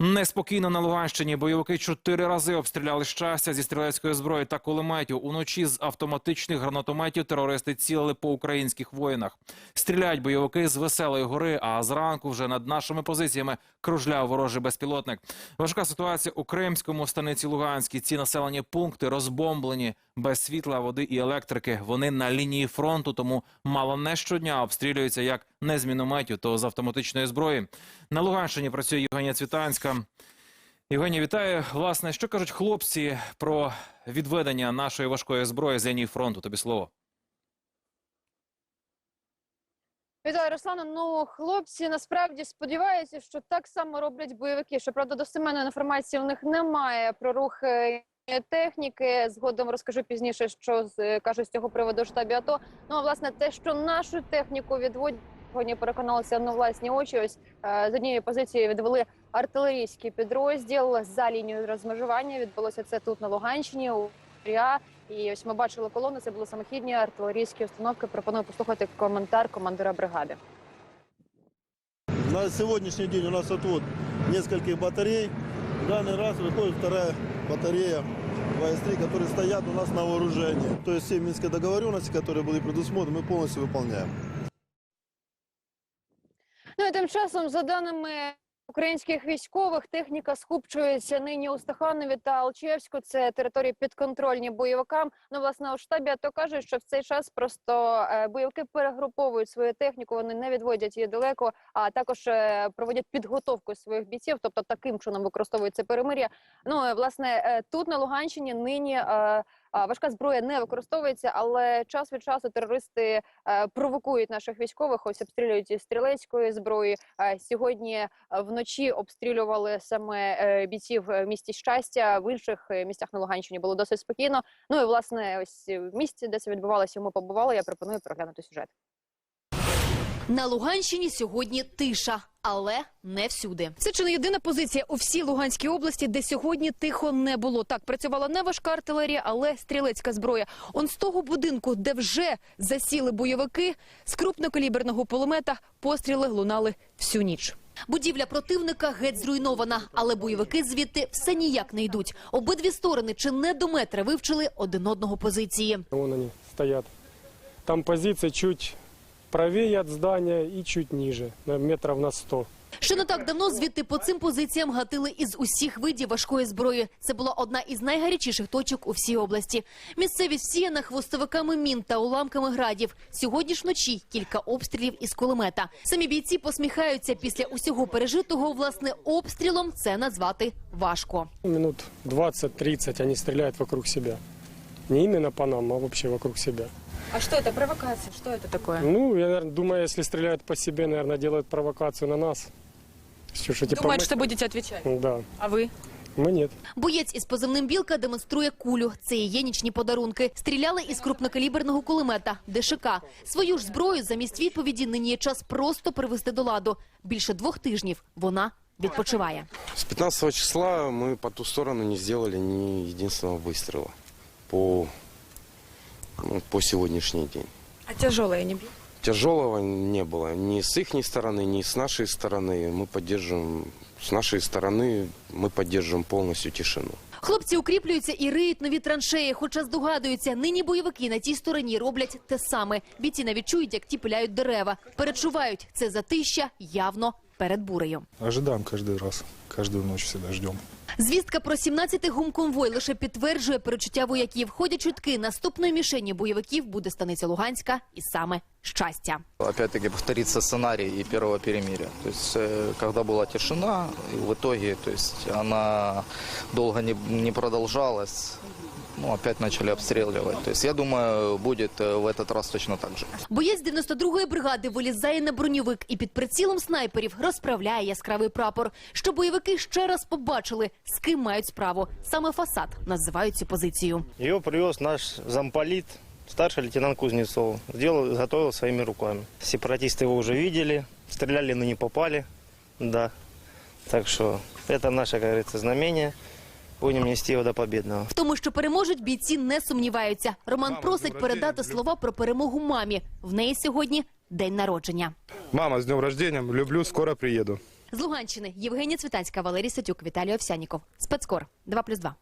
Неспокійно на Луганщині бойовики чотири рази обстріляли щастя зі стрілецької зброї та кулеметів. Уночі з автоматичних гранатометів терористи цілили по українських воїнах. Стріляють бойовики з веселої гори. А зранку вже над нашими позиціями кружляв ворожий безпілотник. Важка ситуація у Кримському, станиці Луганській. Ці населені пункти розбомблені без світла, води і електрики. Вони на лінії фронту, тому мало не щодня обстрілюються як не з мінометів, то з автоматичної зброї. На Луганщині працює Євгенія Цвітанська. Євгенія, вітаю. Власне, що кажуть хлопці про відведення нашої важкої зброї з лінії фронту? Тобі слово. Вітаю, Руслана. Ну, хлопці насправді сподіваються, що так само роблять бойовики. Щоправда, достеменної інформації в них немає про рух техніки. Згодом розкажу пізніше, що з- е, кажуть з цього приводу штабі АТО. Ну, а власне, те, що нашу техніку відводять, сьогодні переконалися на власні очі. Ось е, з однієї позиції відвели артилерійський підрозділ за лінією розмежування. Відбулося це тут на Луганщині. У Ріа. І ось ми бачили колони. Це були самохідні артилерійські установки. Пропоную послухати коментар командира бригади. На сегодняшний день у нас отвод нескольких батарей. В данный раз выходит вторая батарея ВС-3, которые стоят у нас на вооружении. То есть все минские договоренности, которые были предусмотрены, мы полностью выполняем. Ну і тим часом, за даними українських військових, техніка скупчується нині у Стаханові та Алчевську. Це території підконтрольні бойовикам. Ну, власне, у штабі АТО каже, що в цей час просто е, бойовики перегруповують свою техніку, вони не відводять її далеко, а також е, проводять підготовку своїх бійців, тобто таким чином використовується перемир'я. Ну, власне, е, тут на Луганщині нині. Важка зброя не використовується, але час від часу терористи е, провокують наших військових. Ось обстрілюють із стрілецької зброї. Е, Сьогодні е, вночі обстрілювали саме бійців в місті щастя. В інших місцях на Луганщині було досить спокійно. Ну і власне, ось в місті, де це відбувалося, ми побували. Я пропоную переглянути сюжет. На Луганщині сьогодні тиша, але не всюди. Це чи не єдина позиція у всій Луганській області, де сьогодні тихо не було. Так працювала не важка артилерія, але стрілецька зброя. Он з того будинку, де вже засіли бойовики, з крупнокаліберного пулемета постріли лунали всю ніч. Будівля противника геть зруйнована, але бойовики звідти все ніяк не йдуть. Обидві сторони чи не до метра вивчили один одного позиції. Вон они стоят. Там позиция чуть правее от здания и чуть ниже, на метров на 100. Ще не так давно звідти по цим позиціям гатили із усіх видів важкої зброї. Це була одна із найгарячіших точок у всій області. Місцевість всіяна хвостовиками мін та уламками градів. Сьогодні ж вночі кілька обстрілів із кулемета. Самі бійці посміхаються після усього пережитого. Власне, обстрілом це назвати важко. Минут 20-30 они стреляют вокруг себя. Не именно по нам, а вообще вокруг себя. А что это провокация? Что это такое? Ну, я наверное, думаю, если стреляют по себе, наверное, делают провокацию на нас. Что, что, типа, Думает, мы- что будете отвечать. Да, А вы? мы нет. Боєць із позивним білка демонструє кулю. Це і є нічні подарунки. Стріляли із крупнокаліберного кулемета ДШК. Свою ж зброю замість відповіді нині є час просто привести до ладу. Більше двох тижнів вона відпочиває. С 15 числа мы по ту сторону не сделали ни единственного выстрела по, ну, по сегодняшний день. А тяжелые не бьют? Тяжелого не было ни с их стороны, ни с нашей стороны. Мы поддерживаем, с нашей стороны мы поддерживаем полностью тишину. Хлопці укріплюються і риють нові траншеї, хоча здогадуються, нині бойовики на тій стороні роблять те саме. Бійці навіть чують, як ті пиляють дерева. Перечувають, це затища явно перед бурею. Ожидаем каждый раз. Каждую ночь всегда ждем. Звістка про 17-й гумконвой лише підтверджує перечуття вояків. Ходять чутки, наступною мішені бойовиків буде станиця Луганська і саме щастя. Опять-таки повторится сценарий и первого перемирия. То есть, э, когда была тишина, и в итоге, то есть, она долго не, не продолжалась, ну, опять начали обстреливать. То есть, я думаю, будет э, в этот раз точно так же. Боєць 92-ї бригади вилізає на броньовик і під прицілом снайперів розправляє яскравий прапор. Щоб бойовики ще раз побачили, з ким мають справу. Саме фасад називають цю позицію. Ее привез наш замполит, старший лейтенант Кузнецов. Сделал, изготовил своими руками. Сепаратисты его уже видели, стреляли, но не попали. Да. Так что это наше, как говорится, знамение. Будем нести его до победного. В тому, що переможуть, бійці не сумніваються. Роман просить передати слова про перемогу мамі. В неї сьогодні день народження. Мама, с днем рождения. Люблю, скоро приеду. З Луганщини Євгенія Цвітанська, Валерій Сатюк, Віталій Овсяніков. Спецкор 2+,2.